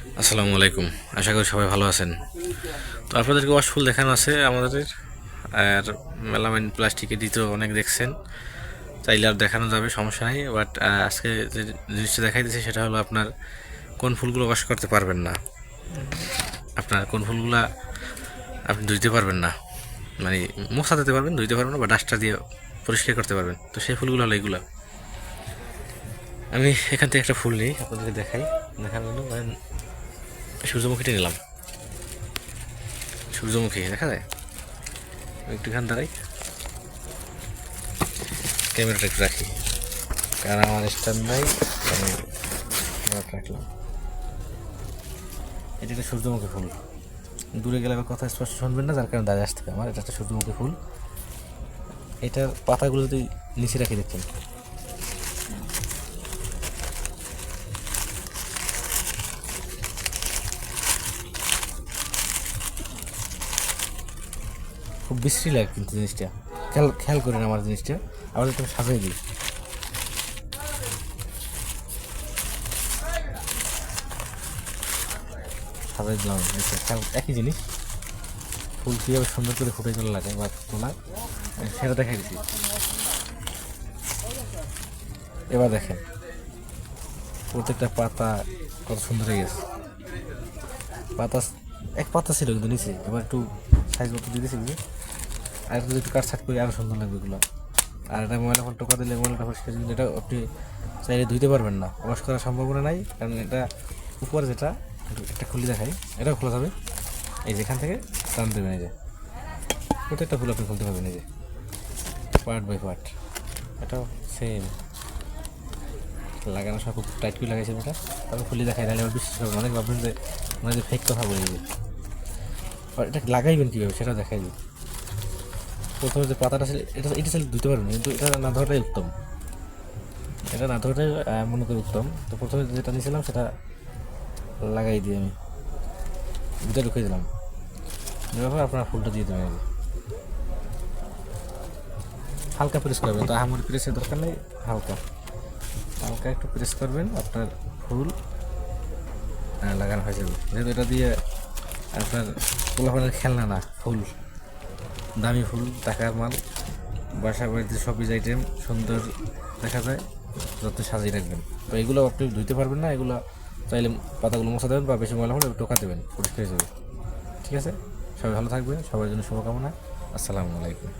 আসসালামু আলাইকুম। আশা করি সবাই ভালো আছেন। তো আপনাদেরকে ওয়াশ ফুল দেখানো আছে আমাদের। আর মেলামাইন প্লাস্টিকের দিতেও অনেক দেখছেন। চাইলে আর দেখানো যাবে, সমস্যা নেই। বাট আজকে যে জিনিসটা দেখাই দিচ্ছে সেটা হলো আপনার কোন ফুলগুলো ওয়াশ করতে পারবেন না। আপনার কোন ফুলগুলা আপনি ধুইতে পারবেন না। মানে মশা দিতে পারবেন, ধুইতে পারবেন না বা ডাস্টার দিয়ে পরিষ্কার করতে পারবেন। তো সেই ফুলগুলো হলো এগুলা। আমি এখান থেকে একটা ফুল নিই, আপনাদেরকে দেখাই। দেখার জন্য সূর্যমুখীটা নিলাম। সূর্যমুখী, দেখা যায়? একটুখান দাঁড়াই। ক্যামেরাটা একটু রাখি। কারণ আমার স্ট্যান্ড নাই রাখলাম। এটা একটা সূর্যমুখী ফুল। দূরে গেলে আবার কথা স্পষ্ট শুনবেন না, যার কারণে দাঁড়িয়ে আসতে হবে আমার। এটা একটা সূর্যমুখী ফুল। এটার পাতাগুলো যদি নিচে রাখি দেখছেন খুব বিশ্রী লাগে কিন্তু জিনিসটা। খেয়াল খেয়াল করেন আমার জিনিসটা। আবার একটু সাজাই দিই। সাজাই দিলাম একই জিনিস। ফুল কীভাবে সুন্দর করে ফুটে চলে লাগে, বা তোলা সেটা দেখাই দিচ্ছি এবার দেখেন, প্রত্যেকটা পাতা কত সুন্দর হয়ে গেছে। পাতা, এক পাতা ছিল কিন্তু নিচে, এবার একটু সাইজ মতো দিয়ে দিয়েছি আর একটু যদি কাট ছাট করি আরও সুন্দর লাগবে এগুলো। আর এটা ময়লা ফল টোকা দিলে ময়লাটা পরিষ্কার কিন্তু এটা আপনি চাইলে ধুইতে পারবেন না। ওয়াশ করার সম্ভাবনা নাই, কারণ এটা উপরে যেটা, একটু একটা খুলে দেখাই। এটাও খোলা যাবে। এই যেখান থেকে টান দেবেন, এই যে। প্রত্যেকটা ফুল আপনি খুলতে পারবেন, এই যে। পার্ট বাই পার্ট এটাও সেম লাগানো সব খুব টাইট করে লাগাইছে এটা। তারপর খুলে দেখাই, তাহলে আবার বিশ্বাস করবেন অনেক ভাববেন যে মানে যে ফেক কথা বলে। আর এটা লাগাইবেন কীভাবে সেটা দেখাই দিই। প্রথমে যে পাতাটা ছিল, এটা এটা ছিল ধুতে পারবেন কিন্তু এটা না ধরাটাই উত্তম। এটা না ধরাটাই মনে করি উত্তম। তো প্রথমে যেটা নিয়েছিলাম, সেটা লাগাই দিই আমি দুটা ঢুকিয়ে দিলাম। এবার আপনার ফুলটা দিয়ে দেবেন। হালকা প্রেস করবেন, তো আহামরি প্রেসের দরকার নেই, হালকা। হালকা একটু প্রেস করবেন, আপনার ফুল লাগানো হয়ে যাবে। যেহেতু এটা দিয়ে আপনার পোলাপানের খেলনা না, ফুল। দামি ফুল টাকার মাল, বাসা বাড়িতে সবই আইটেম সুন্দর দেখা যায়, যত সাজিয়ে রাখবেন। তো এগুলো আপনি ধুইতে পারবেন না, এগুলো চাইলে পাতাগুলো মশা দেবেন বা বেশি ময়লা হলে টোকা দেবেন, পরিষ্কার হিসেবে ঠিক আছে? সবাই ভালো থাকবে সবার জন্য শুভকামনা। আসসালামু আলাইকুম।